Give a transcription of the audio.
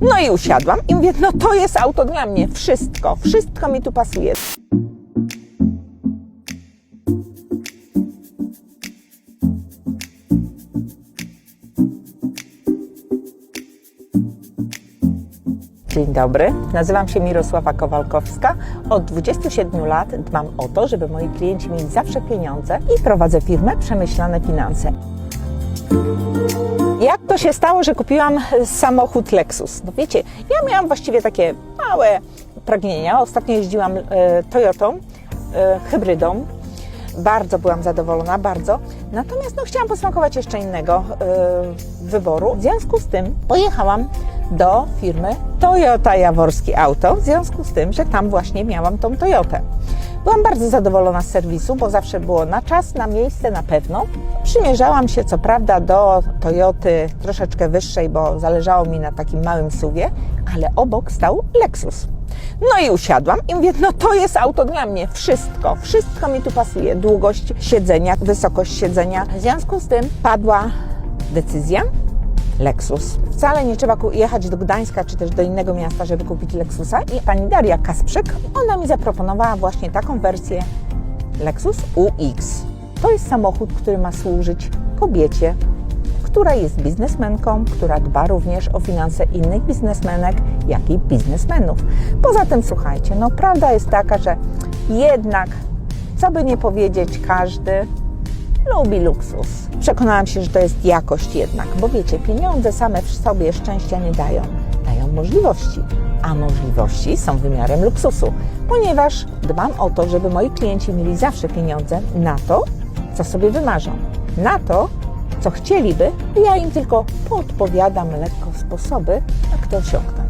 No i usiadłam i mówię, no to jest auto dla mnie, wszystko, wszystko mi tu pasuje. Dzień dobry, nazywam się Mirosława Kowalkowska. Od 27 lat dbam o to, żeby moi klienci mieli zawsze pieniądze i prowadzę firmę Przemyślane Finanse. Jak to się stało, że kupiłam samochód Lexus? No wiecie, ja miałam właściwie takie małe pragnienia. Ostatnio jeździłam e, Toyotą, e, hybrydą. Bardzo byłam zadowolona, bardzo. Natomiast no, chciałam posmakować jeszcze innego e, wyboru. W związku z tym pojechałam do firmy Toyota Jaworski Auto, w związku z tym, że tam właśnie miałam tą Toyotę. Byłam bardzo zadowolona z serwisu, bo zawsze było na czas, na miejsce, na pewno. Przymierzałam się co prawda do Toyoty troszeczkę wyższej, bo zależało mi na takim małym suwie, ale obok stał Lexus. No i usiadłam i mówię, no to jest auto dla mnie, wszystko, wszystko mi tu pasuje. Długość siedzenia, wysokość siedzenia. W związku z tym padła decyzja, Lexus. Wcale nie trzeba jechać do Gdańska czy też do innego miasta, żeby kupić Lexusa. I pani Daria Kasprzyk, ona mi zaproponowała właśnie taką wersję Lexus UX. To jest samochód, który ma służyć kobiecie, która jest biznesmenką, która dba również o finanse innych biznesmenek, jak i biznesmenów. Poza tym, słuchajcie, no prawda jest taka, że jednak, co by nie powiedzieć, każdy lubi luksus. Przekonałam się, że to jest jakość jednak, bo wiecie, pieniądze same w sobie szczęścia nie dają, dają możliwości, a możliwości są wymiarem luksusu, ponieważ dbam o to, żeby moi klienci mieli zawsze pieniądze na to, co sobie wymarzą, na to, co chcieliby, ja im tylko podpowiadam lekko sposoby, jak to osiągnąć.